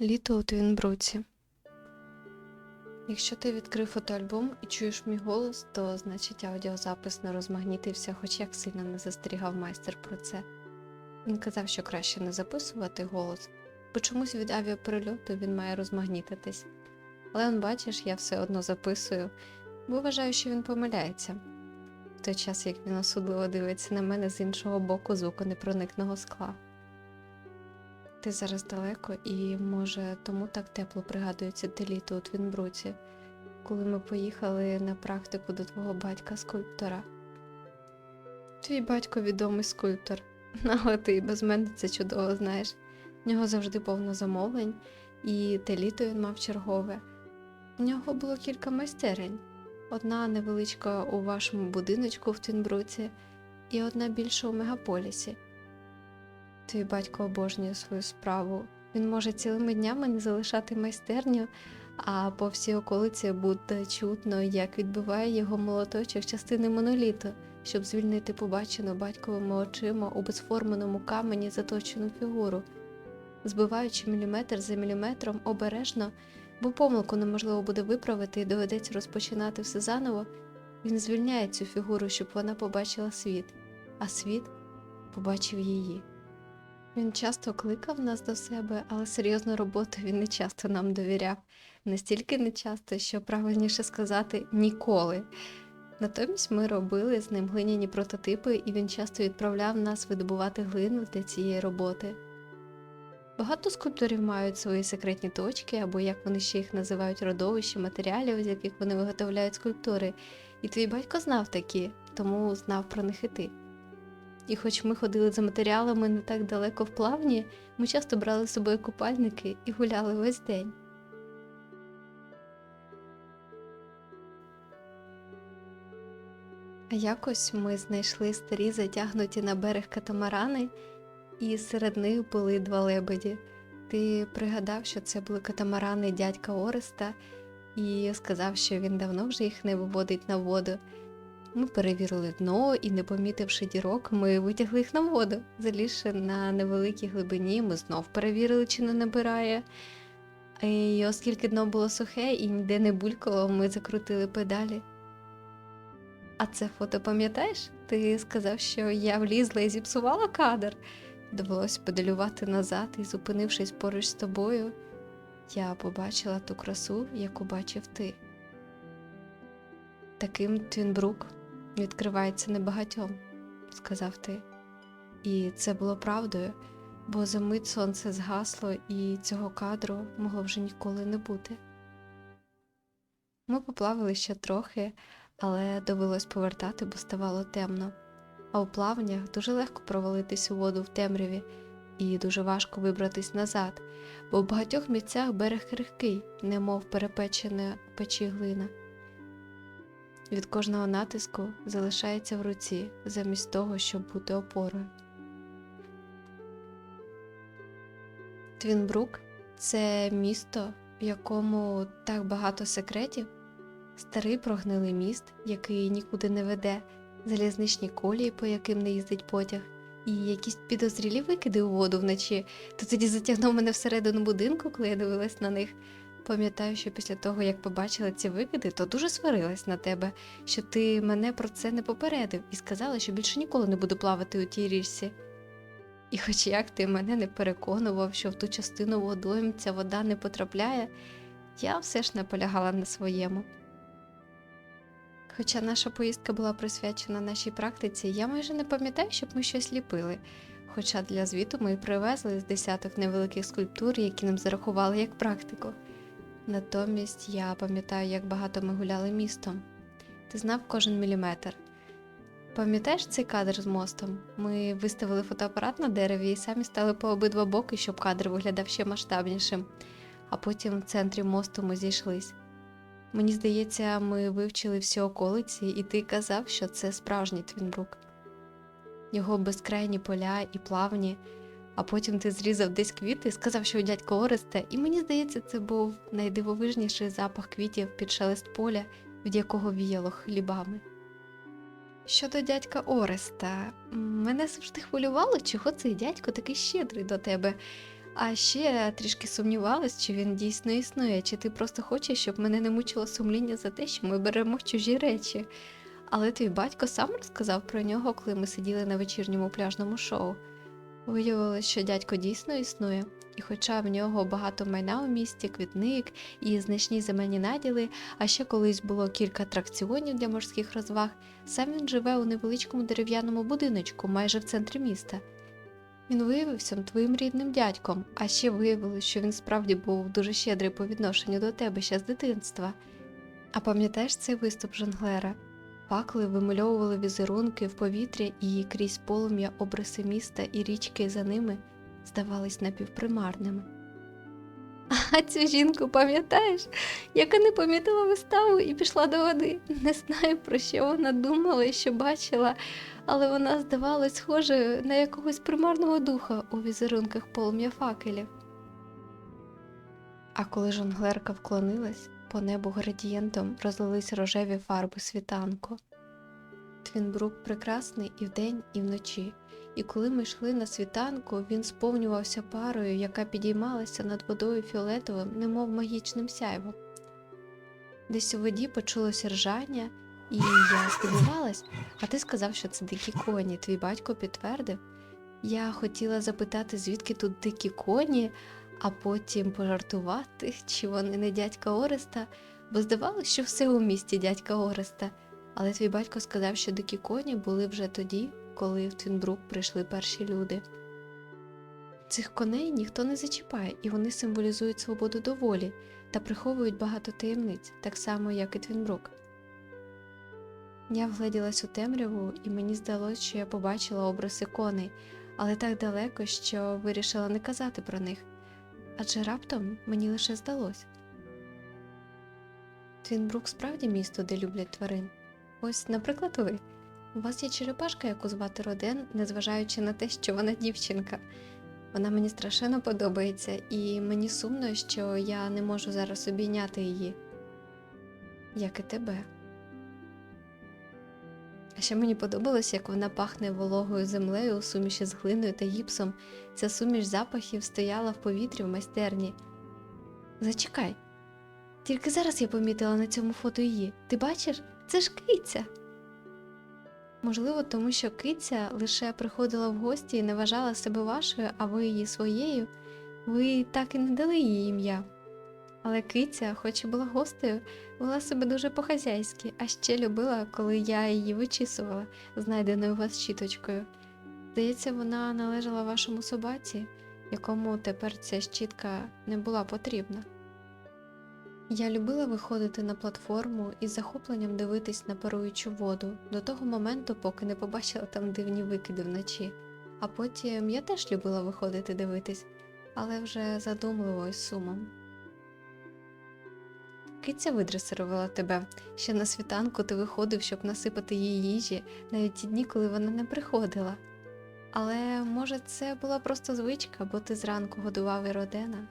Літо у Твінбруці. Якщо ти відкрив фотоальбом і чуєш мій голос, то значить аудіозапис не розмагнітився, хоч як сильно не застерігав майстер про це. Він казав, що краще не записувати голос, бо чомусь від авіаперельоту він має розмагнітитись. Але он бачиш, я все одно записую, бо вважаю, що він помиляється. В той час, як він осудливо дивиться на мене з іншого боку звуконепроникного скла. Ти зараз далеко, і може тому так тепло пригадується те літо у Твінбруці, коли ми поїхали на практику до твого батька скульптора. Твій батько відомий скульптор, але ти і без мене це чудово знаєш. В нього завжди повно замовлень, і те літо він мав чергове. У нього було кілька майстерень. Одна невеличка у вашому будиночку в Твінбруці, і одна більша у мегаполісі. Твій батько обожнює свою справу. Він може цілими днями не залишати майстерню, а по всій околиці буде чутно, як відбиває його молоточок частини моноліту, щоб звільнити побачену батьковими очима у безформеному камені заточену фігуру, збиваючи міліметр за міліметром обережно, бо помилку неможливо буде виправити і доведеться розпочинати все заново. Він звільняє цю фігуру, щоб вона побачила світ, а світ побачив її. Він часто кликав нас до себе, але серйозну роботу він не часто нам довіряв. Настільки не часто, що правильніше сказати ніколи. Натомість ми робили з ним глиняні прототипи, і він часто відправляв нас видобувати глину для цієї роботи. Багато скульпторів мають свої секретні точки, або як вони ще їх називають родовища матеріалів, з яких вони виготовляють скульптури. І твій батько знав такі, тому знав про них і ти. І хоч ми ходили за матеріалами не так далеко в плавні, ми часто брали з собою купальники і гуляли весь день. А якось ми знайшли старі затягнуті на берег катамарани, і серед них були два лебеді. Ти пригадав, що це були катамарани дядька Ореста, і сказав, що він давно вже їх не виводить на воду. Ми перевірили дно і, не помітивши дірок, ми витягли їх на воду. Залізши на невеликій глибині, ми знов перевірили, чи не набирає. І оскільки дно було сухе і ніде не булькало, ми закрутили педалі. А це фото пам'ятаєш? Ти сказав, що я влізла і зіпсувала кадр. Довелось педалювати назад і, зупинившись поруч з тобою, я побачила ту красу, яку бачив ти. Таким Твінбрук відкривається небагатьом, сказав ти. І це було правдою, бо за мить сонце згасло, і цього кадру могло вже ніколи не бути. Ми поплавали ще трохи, але довелось повертати, бо ставало темно. А у плаваннях дуже легко провалитись у воду в темряві, і дуже важко вибратись назад, бо в багатьох місцях берег крихкий, немов перепечена печі глина від кожного натиску залишається в руці, замість того, щоб бути опорою. Твінбрук це місто, в якому так багато секретів, старий прогнилий міст, який нікуди не веде, залізничні колії, по яким не їздить потяг, і якісь підозрілі викиди у воду вночі. То тоді затягнув мене всередину будинку, коли я дивилась на них. Пам'ятаю, що після того, як побачила ці викиди, то дуже сварилась на тебе, що ти мене про це не попередив і сказала, що більше ніколи не буду плавати у тій річці. І хоч як ти мене не переконував, що в ту частину водойм ця вода не потрапляє, я все ж наполягала на своєму. Хоча наша поїздка була присвячена нашій практиці, я майже не пам'ятаю, щоб ми щось ліпили. Хоча для звіту ми привезли з десяток невеликих скульптур, які нам зарахували як практику. Натомість я пам'ятаю, як багато ми гуляли містом. Ти знав кожен міліметр. Пам'ятаєш цей кадр з мостом? Ми виставили фотоапарат на дереві і самі стали по обидва боки, щоб кадр виглядав ще масштабнішим, а потім в центрі мосту ми зійшлись. Мені здається, ми вивчили всі околиці, і ти казав, що це справжній Твінбрук. Його безкрайні поля і плавні, а потім ти зрізав десь квіти, сказав, що у дядька Ореста, і мені здається, це був найдивовижніший запах квітів під шелест поля, від якого віяло хлібами. Щодо дядька Ореста, мене завжди хвилювало, чого цей дядько такий щедрий до тебе. А ще трішки сумнівалась, чи він дійсно існує, чи ти просто хочеш, щоб мене не мучило сумління за те, що ми беремо чужі речі. Але твій батько сам розказав про нього, коли ми сиділи на вечірньому пляжному шоу. Виявилося, що дядько дійсно існує, і хоча в нього багато майна у місті, квітник і значні земельні наділи, а ще колись було кілька атракціонів для морських розваг, сам він живе у невеличкому дерев'яному будиночку майже в центрі міста. Він виявився твоїм рідним дядьком, а ще виявилось, що він справді був дуже щедрий по відношенню до тебе ще з дитинства. А пам'ятаєш цей виступ жонглера? Факли вимальовували візерунки в повітрі і крізь полум'я обриси міста і річки за ними здавались напівпримарними. А цю жінку пам'ятаєш, яка не помітила виставу і пішла до води. Не знаю, про що вона думала і що бачила, але вона здавалась схожою на якогось примарного духа у візерунках полум'я факелів. А коли жонглерка вклонилась, по небу градієнтом розлились рожеві фарби світанку. Твінбрук прекрасний і вдень, і вночі, і коли ми йшли на світанку, він сповнювався парою, яка підіймалася над водою фіолетовим, немов магічним сяйвом. Десь у воді почулося ржання, і я здивувалась, а ти сказав, що це дикі коні. Твій батько підтвердив. Я хотіла запитати, звідки тут дикі коні, а потім пожартувати, чи вони не дядька Ореста, бо здавалося, що все у місті дядька Ореста. Але твій батько сказав, що дикі коні були вже тоді, коли в Твінбрук прийшли перші люди. Цих коней ніхто не зачіпає, і вони символізують свободу доволі та приховують багато таємниць, так само, як і Твінбрук. Я вгледілась у темряву, і мені здалося, що я побачила обриси коней, але так далеко, що вирішила не казати про них. Адже раптом мені лише здалось. Твінбрук справді місто, де люблять тварин. Ось, наприклад, ви. У вас є черепашка, яку звати Роден, незважаючи на те, що вона дівчинка. Вона мені страшенно подобається, і мені сумно, що я не можу зараз обійняти її, як і тебе. А ще мені подобалось, як вона пахне вологою землею у суміші з глиною та гіпсом. Ця суміш запахів стояла в повітрі в майстерні. Зачекай. Тільки зараз я помітила на цьому фото її. Ти бачиш? Це ж киця. Можливо, тому що киця лише приходила в гості і не вважала себе вашою, а ви її своєю, ви так і не дали їй ім'я. Але киця, хоч і була гостею, вела себе дуже по-хазяйськи, а ще любила, коли я її вичісувала, знайденою у вас щіточкою. Здається, вона належала вашому собаці, якому тепер ця щітка не була потрібна. Я любила виходити на платформу і з захопленням дивитись на паруючу воду до того моменту, поки не побачила там дивні викиди вночі. А потім я теж любила виходити дивитись, але вже задумливо і сумом. Киця видресирувала тебе. Ще на світанку ти виходив, щоб насипати їй їжі, навіть ті дні, коли вона не приходила. Але може це була просто звичка, бо ти зранку годував і родена.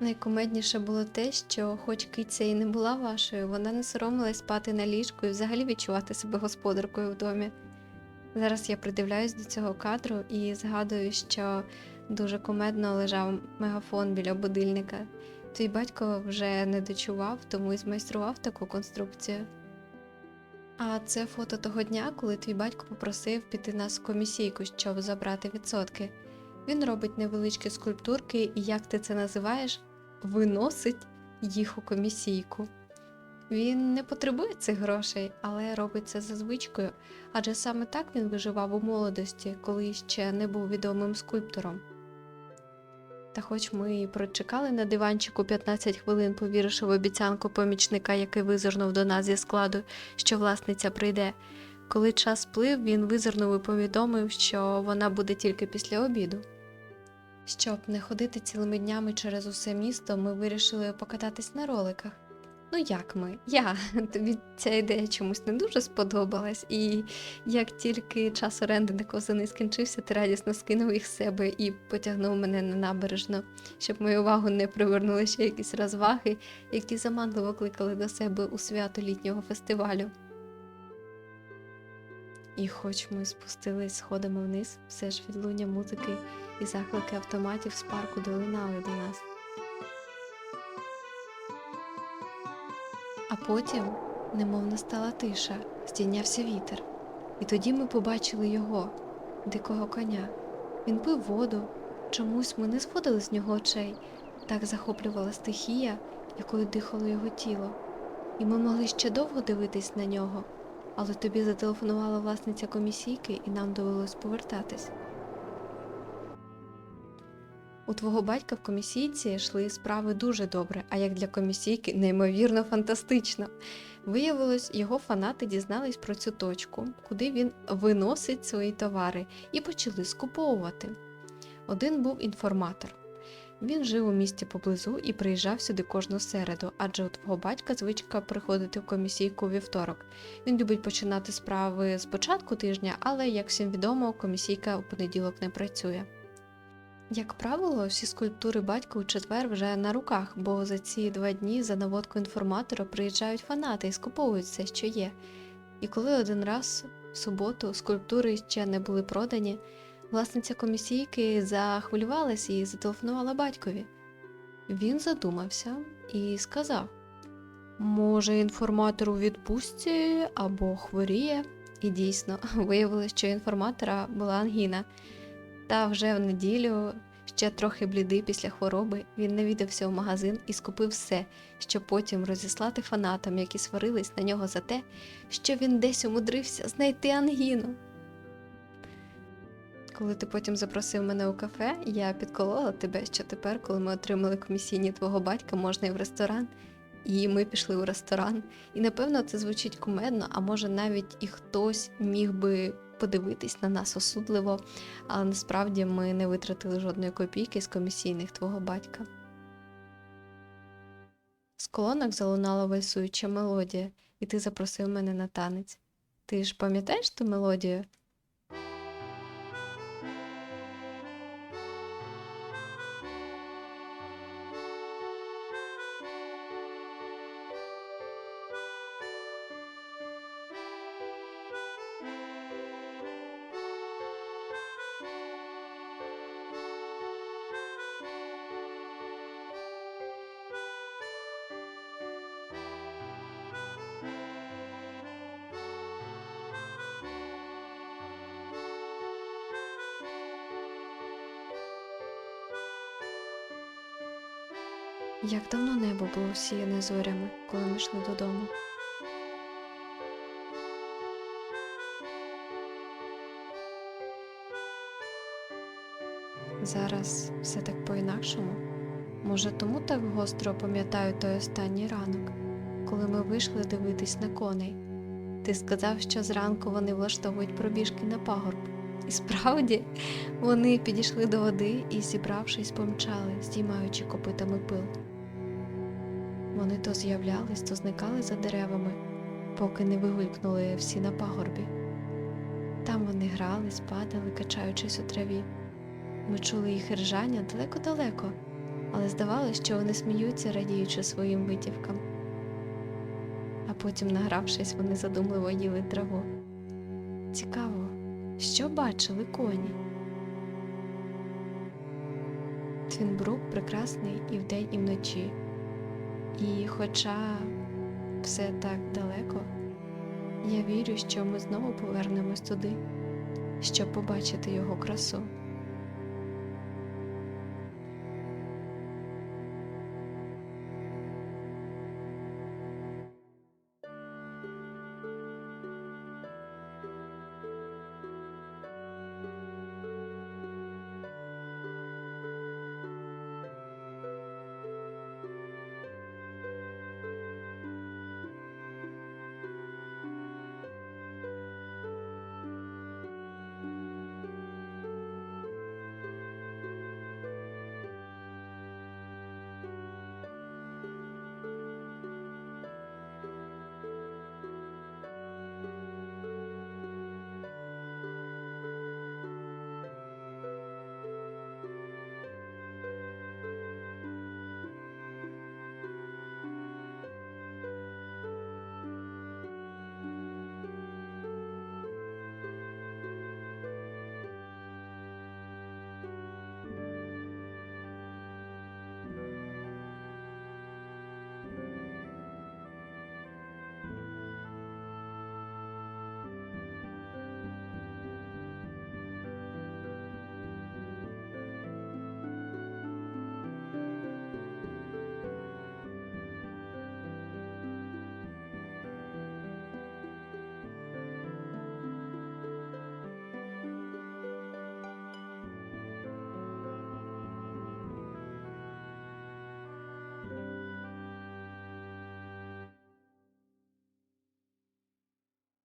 Найкумедніше було те, що, хоч киця і не була вашою, вона не соромилась спати на ліжку і взагалі відчувати себе господаркою в домі. Зараз я придивляюсь до цього кадру і згадую, що дуже кумедно лежав мегафон біля будильника. Твій батько вже не дочував, тому і змайстрував таку конструкцію. А це фото того дня, коли твій батько попросив піти нас в комісійку, щоб забрати відсотки. Він робить невеличкі скульптурки, і як ти це називаєш, виносить їх у комісійку. Він не потребує цих грошей, але робить це за звичкою, адже саме так він виживав у молодості, коли ще не був відомим скульптором. Та хоч ми і прочекали на диванчику 15 хвилин, повіривши в обіцянку помічника, який визирнув до нас зі складу, що власниця прийде. Коли час плив, він визирнув і повідомив, що вона буде тільки після обіду. Щоб не ходити цілими днями через усе місто, ми вирішили покататись на роликах. Ну як ми? Я тобі ця ідея чомусь не дуже сподобалась, і як тільки час оренди на козини скінчився, ти радісно скинув їх з себе і потягнув мене на набережну, щоб мою увагу не привернули ще якісь розваги, які заманливо кликали до себе у свято літнього фестивалю. І хоч ми спустились сходами вниз, все ж відлуння музики і заклики автоматів з парку долинали до нас. Потім, немов настала тиша, здійнявся вітер. І тоді ми побачили його, дикого коня. Він пив воду. Чомусь ми не зводили з нього очей. Так захоплювала стихія, якою дихало його тіло. І ми могли ще довго дивитись на нього, але тобі зателефонувала власниця комісійки, і нам довелось повертатись. У твого батька в комісійці йшли справи дуже добре, а як для комісійки неймовірно фантастично. Виявилось, його фанати дізнались про цю точку, куди він виносить свої товари, і почали скуповувати. Один був інформатор. Він жив у місті поблизу і приїжджав сюди кожну середу, адже у твого батька звичка приходити в комісійку у вівторок. Він любить починати справи з початку тижня, але, як всім відомо, комісійка у понеділок не працює. Як правило, всі скульптури батька у четвер вже на руках, бо за ці два дні за наводку інформатора приїжджають фанати і скуповують все, що є. І коли один раз в суботу скульптури ще не були продані, власниця комісійки захвилювалася і зателефонувала батькові. Він задумався і сказав: Може, інформатор у відпустці або хворіє. І дійсно виявилось, що інформатора була ангіна. Та вже в неділю, ще трохи блідий після хвороби, він навідався в магазин і скупив все, щоб потім розіслати фанатам, які сварились на нього за те, що він десь умудрився знайти ангіну. Коли ти потім запросив мене у кафе, я підколола тебе, що тепер, коли ми отримали комісійні твого батька, можна і в ресторан. І ми пішли у ресторан. І напевно це звучить кумедно, а може навіть і хтось міг би подивитись на нас осудливо, але насправді ми не витратили жодної копійки з комісійних твого батька. З колонок залунала вальсуюча мелодія, і ти запросив мене на танець. Ти ж пам'ятаєш ту мелодію? Як давно небо було всіяне зорями, коли ми йшли додому. Зараз все так по-інакшому. Може, тому так гостро пам'ятаю той останній ранок, коли ми вийшли дивитись на коней. Ти сказав, що зранку вони влаштовують пробіжки на пагорб. І справді вони підійшли до води і, зібравшись, помчали, здіймаючи копитами пил. Вони то з'являлись, то зникали за деревами, поки не вигулькнули всі на пагорбі. Там вони грались, падали, качаючись у траві. Ми чули їх ржання далеко-далеко, але здавалося, що вони сміються, радіючи своїм витівкам. А потім, награвшись, вони задумливо їли траву. Цікаво, що бачили коні? Твінбрук прекрасний і вдень, і вночі. І хоча все так далеко, я вірю, що ми знову повернемось туди, щоб побачити його красу.